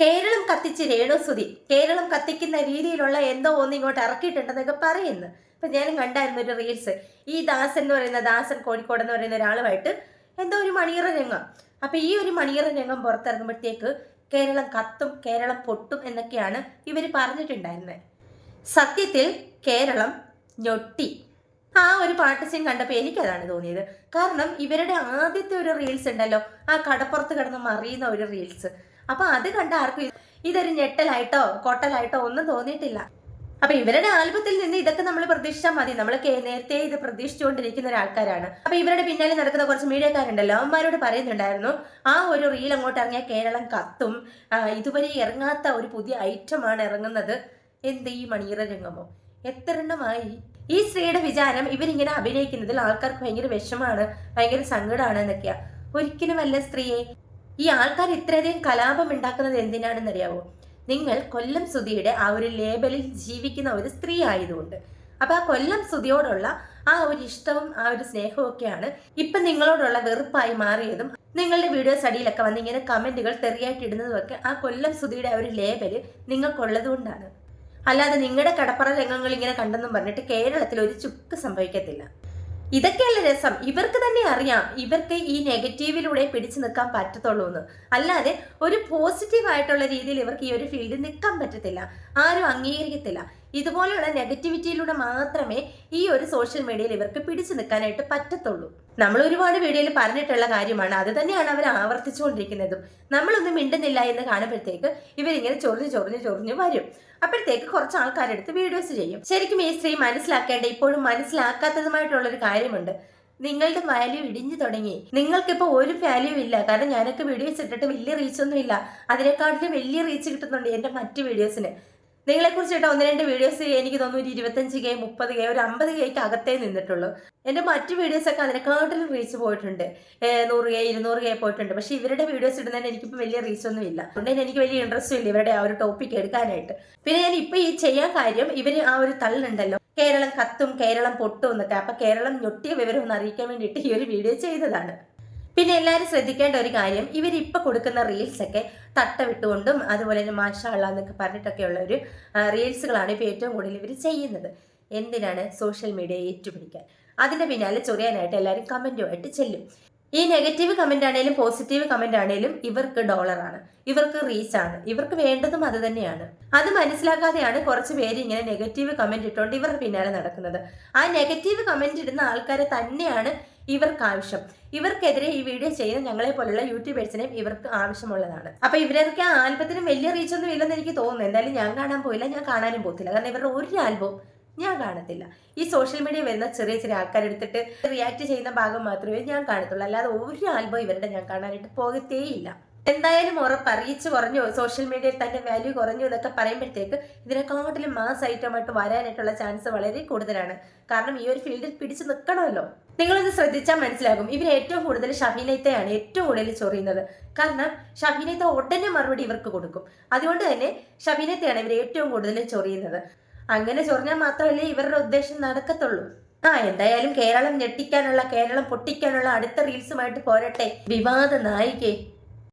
കേരളം കത്തിച്ച് രേണുസുതി കേരളം കത്തിക്കുന്ന രീതിയിലുള്ള എന്തോ ഒന്ന് ഇങ്ങോട്ട് ഇറക്കിയിട്ടുണ്ടെന്നൊക്കെ പറയുന്നു. ഇപ്പൊ ഞാനും കണ്ടായിരുന്നു ഒരു റീൽസ് ഈ ദാസൻ എന്ന് പറയുന്ന ദാസൻ കോഴിക്കോട് എന്ന് പറയുന്ന ഒരാളുമായിട്ട് എന്തോ ഒരു മണിയറ രംഗം. അപ്പൊ ഈ ഒരു മണിയറ രംഗം പുറത്തിറങ്ങുമ്പോഴത്തേക്ക് കേരളം കത്തും കേരളം പൊട്ടും എന്നൊക്കെയാണ് ഇവർ പറഞ്ഞിട്ടുണ്ടായിരുന്നത് സത്യത്തിൽ കേരളം ഞൊട്ടി. ആ ഒരു പാട്ട് സീൻ കണ്ടപ്പോൾ എനിക്കതാണ് തോന്നിയത്. കാരണം ഇവരുടെ ആദ്യത്തെ ഒരു റീൽസ് ഉണ്ടല്ലോ ആ കടപ്പുറത്ത് കിടന്ന് മറിയുന്ന ഒരു റീൽസ് അപ്പൊ അത് കണ്ട ആർക്കും ഇത് ഇതൊരു ഞെട്ടലായിട്ടോ കൊട്ടലായിട്ടോ ഒന്നും തോന്നിയിട്ടില്ല. അപ്പൊ ഇവരുടെ ആൽബത്തിൽ നിന്ന് ഇതൊക്കെ നമ്മൾ പ്രതീക്ഷിച്ചാൽ മതി. നമ്മൾ നേരത്തെ ഇത് പ്രതീക്ഷിച്ചുകൊണ്ടിരിക്കുന്ന ഒരാൾക്കാരാണ്. അപ്പൊ ഇവരുടെ പിന്നാലെ നടക്കുന്ന കുറച്ച് മീഡിയക്കാരുണ്ടല്ലോ അവന്മാരോട് പറയുന്നുണ്ടായിരുന്നു ആ ഒരു റീൽ അങ്ങോട്ട് ഇറങ്ങിയ കേരളം കത്തും. ഇതുവരെ ഇറങ്ങാത്ത ഒരു പുതിയ ഐറ്റമാണ് ഇറങ്ങുന്നത്. എന്ത് ഈ മണിയറ രംഗമോ? എത്ര എണ്ണമായി ഈ സ്ത്രീയുടെ വിചാരം ഇവരിങ്ങനെ അഭിനയിക്കുന്നതിൽ ആൾക്കാർക്ക് ഭയങ്കര വിഷമാണ് ഭയങ്കര സങ്കടമാണ് എന്നൊക്കെയാ. ഒരിക്കലുമല്ല സ്ത്രീയെ ഈ ആൾക്കാർ ഇത്രയധികം കലാപം ഉണ്ടാക്കുന്നത് എന്തിനാണെന്നറിയാവോ? നിങ്ങൾ കൊല്ലം സുധിയുടെ ആ ഒരു ലേബലിൽ ജീവിക്കുന്ന ഒരു സ്ത്രീ ആയതുകൊണ്ട്. അപ്പൊ ആ കൊല്ലം സുധിയോടുള്ള ആ ഒരു ഇഷ്ടവും ആ ഒരു സ്നേഹവും ഒക്കെയാണ് ഇപ്പൊ നിങ്ങളോടുള്ള വെറുപ്പായി മാറിയതും. നിങ്ങളുടെ വീഡിയോസ് അടിയിലൊക്കെ വന്ന് ഇങ്ങനെ കമന്റുകൾ തെറിയായിട്ട് ഇടുന്നതും ഒക്കെ ആ കൊല്ലം സുധിയുടെ ആ ഒരു ലേബൽ നിങ്ങൾക്കുള്ളത് കൊണ്ടാണ് അല്ലാതെ നിങ്ങളുടെ കടപ്പറ രംഗങ്ങൾ ഇങ്ങനെ കണ്ടെന്നും പറഞ്ഞിട്ട് കേരളത്തിൽ ഒരു ചുക്ക് സംഭവിക്കത്തില്ല. ഇതൊക്കെയല്ല രസം? ഇവർക്ക് തന്നെ അറിയാം. ഇവർക്ക് ഈ നെഗറ്റീവിലൂടെ പിടിച്ചു നിൽക്കാൻ പറ്റത്തുള്ളൂ എന്ന് അല്ലാതെ ഒരു പോസിറ്റീവ് ആയിട്ടുള്ള രീതിയിൽ ഇവർക്ക് ഈ ഒരു ഫീൽഡിൽ നിൽക്കാൻ പറ്റത്തില്ല. ആരും അംഗീകരിക്കത്തില്ല. ഇതുപോലെയുള്ള നെഗറ്റിവിറ്റിയിലൂടെ മാത്രമേ ഈ ഒരു സോഷ്യൽ മീഡിയയിൽ ഇവർക്ക് പിടിച്ചു നിൽക്കാനായിട്ട് പറ്റത്തുള്ളൂ. നമ്മൾ ഒരുപാട് വീഡിയോയിൽ പറഞ്ഞിട്ടുള്ള കാര്യമാണ്. അത് തന്നെയാണ് അവർ ആവർത്തിച്ചുകൊണ്ടിരിക്കുന്നതും. നമ്മളൊന്നും മിണ്ടുന്നില്ല എന്ന് കാണുമ്പോഴത്തേക്ക് ഇവരിങ്ങനെ ചൊറിഞ്ഞ് ചൊറിഞ്ഞ് ചൊറിഞ്ഞ് വരും. അപ്പോഴത്തേക്ക് കുറച്ച് ആൾക്കാരെടുത്ത് വീഡിയോസ് ചെയ്യും. ശരിക്കും ഈ സ്ത്രീ മനസ്സിലാക്കേണ്ട ഇപ്പോഴും മനസ്സിലാക്കാത്തതുമായിട്ടുള്ള ഒരു കാര്യമുണ്ട്. നിങ്ങളുടെ വാല്യൂ ഇടിഞ്ഞു തുടങ്ങി. നിങ്ങൾക്കിപ്പോൾ ഒരു വാല്യൂ ഇല്ല. കാരണം ഞാനൊക്കെ വീഡിയോസ് ഇട്ടിട്ട് വലിയ റീച്ചൊന്നും ഇല്ല അതിനെക്കാട്ടിലും വലിയ റീച്ച് കിട്ടുന്നുണ്ട് എന്റെ മറ്റ് വീഡിയോസിന് നിങ്ങളെക്കുറിച്ച് കേട്ടോ ഒന്ന് രണ്ട് വീഡിയോസ് എനിക്ക് തോന്നുന്നു ഒരു ഇരുപത്തഞ്ച് കെ മുപ്പത് കെ ഒരു അമ്പത് കെയ്ക്ക് അകത്തേ നിന്നിട്ടുള്ളൂ. എന്റെ വീഡിയോസ് ഒക്കെ അതിനെക്കാട്ടിലും റീച്ച് പോയിട്ടുണ്ട്. നൂറ് കെ ഇരുന്നൂറ് കെ പോയിട്ടുണ്ട്. പക്ഷേ ഇവരുടെ വീഡിയോസ് ഇടുന്നതിന് എനിക്കിപ്പോൾ വലിയ റീച്ച് ഒന്നും ഇല്ല. അതുകൊണ്ട് തന്നെ എനിക്ക് വലിയ ഇൻട്രസ്റ്റും ഇല്ല ഇവരുടെ ആ ഒരു ടോപ്പിക് എടുക്കാനായിട്ട്. പിന്നെ ഞാൻ ഇപ്പൊ ഈ ചെയ്യാൻ കാര്യം ഇവർ ആ ഒരു തള്ളുണ്ടല്ലോ. കേരളം കത്തും കേരളം പൊട്ടും എന്നൊക്കെ. അപ്പൊ കേരളം ഞൊട്ടിയ വിവരം ഒന്ന് അറിയിക്കാൻ വേണ്ടിയിട്ട് ഈ ഒരു വീഡിയോ ചെയ്തതാണ്. പിന്നെ എല്ലാവരും ശ്രദ്ധിക്കേണ്ട ഒരു കാര്യം ഇവർ ഇപ്പൊ കൊടുക്കുന്ന റീൽസൊക്കെ തട്ട വിട്ടുകൊണ്ടും അതുപോലെ തന്നെ മാഷാള്ള എന്നൊക്കെ പറഞ്ഞിട്ടൊക്കെയുള്ള ഒരു റീൽസുകളാണ് ഇപ്പോൾ ഏറ്റവും കൂടുതൽ ഇവർ ചെയ്യുന്നത്. എന്തിനാണ് സോഷ്യൽ മീഡിയ ഏറ്റുപിടിക്കാൻ? അതിന്റെ പിന്നാലെ ചൊറിയാനായിട്ട് എല്ലാവരും കമന്റുമായിട്ട് ചെല്ലും. ഈ നെഗറ്റീവ് കമന്റ് ആണെങ്കിലും പോസിറ്റീവ് കമന്റ് ആണെങ്കിലും ഇവർക്ക് ഡോളറാണ്. ഇവർക്ക് റീച്ച് ആണ് ഇവർക്ക് വേണ്ടതും അത് തന്നെയാണ്. അത് മനസ്സിലാക്കാതെയാണ് കുറച്ച് പേര് ഇങ്ങനെ നെഗറ്റീവ് കമന്റ് ഇട്ടുകൊണ്ട് ഇവരുടെ പിന്നാലെ നടക്കുന്നത്. ആ നെഗറ്റീവ് കമന്റ് ഇടുന്ന ആൾക്കാരെ തന്നെയാണ് ഇവർക്ക് ആവശ്യം ഇവർക്കെതിരെ ഈ വീഡിയോ ചെയ്യുന്ന ഞങ്ങളെ പോലുള്ള യൂട്യൂബേഴ്സിനെയും ഇവർക്ക് ആവശ്യമുള്ളതാണ്. അപ്പൊ ഇവരൊക്കെ ആൽബത്തിനും വലിയ റീച്ച് ഒന്നും ഇല്ലെന്ന് എനിക്ക് തോന്നുന്നു. എന്തായാലും ഞാൻ കാണാൻ പോയില്ല ഞാൻ കാണാനും പോകത്തില്ല. കാരണം ഇവരുടെ ഒരു ആൽബം ഞാൻ കാണത്തില്ല. ഈ സോഷ്യൽ മീഡിയ വരുന്ന ചെറിയ ചെറിയ ആൾക്കാരെടുത്തിട്ട് റിയാക്ട് ചെയ്യുന്ന ഭാഗം മാത്രമേ ഞാൻ കാണത്തുള്ളൂ. അല്ലാതെ ഒരു ആൽബം ഇവരുടെ ഞാൻ കാണാനായിട്ട് പോകത്തേയില്ല. എന്തായാലും ഉറപ്പ് അറിയിച്ചു കുറഞ്ഞു സോഷ്യൽ മീഡിയയിൽ തന്നെ വാല്യൂ കുറഞ്ഞു എന്നൊക്കെ പറയുമ്പോഴത്തേക്ക് ഇതിനെക്കാട്ടിലും മാസ് ഐറ്റമായിട്ട് വരാനായിട്ടുള്ള ചാൻസ് വളരെ കൂടുതലാണ്. കാരണം ഈ ഒരു ഫീൽഡിൽ പിടിച്ചു നിൽക്കണമല്ലോ നിങ്ങളൊന്ന് ശ്രദ്ധിച്ചാൽ മനസ്സിലാകും. ഇവർ ഏറ്റവും കൂടുതൽ ഷഹീനത്തെയാണ് ഏറ്റവും കൂടുതൽ ചൊറിയുന്നത്. കാരണം ഷഹീനത്തെ ഉടനെ മറുപടി ഇവർക്ക് കൊടുക്കും. അതുകൊണ്ട് തന്നെ ഷഹീനത്തെയാണ് ഇവർ ഏറ്റവും കൂടുതൽ ചൊറിയുന്നത്. അങ്ങനെ ചൊറിഞ്ഞാൽ മാത്രമല്ലേ ഇവരുടെ ഉദ്ദേശം നടക്കത്തുള്ളൂ. ആ എന്തായാലും കേരളം ഞെട്ടിക്കാനുള്ള കേരളം പൊട്ടിക്കാനുള്ള അടുത്ത റീൽസുമായിട്ട് പോരട്ടെ. വിവാദ നായികെ.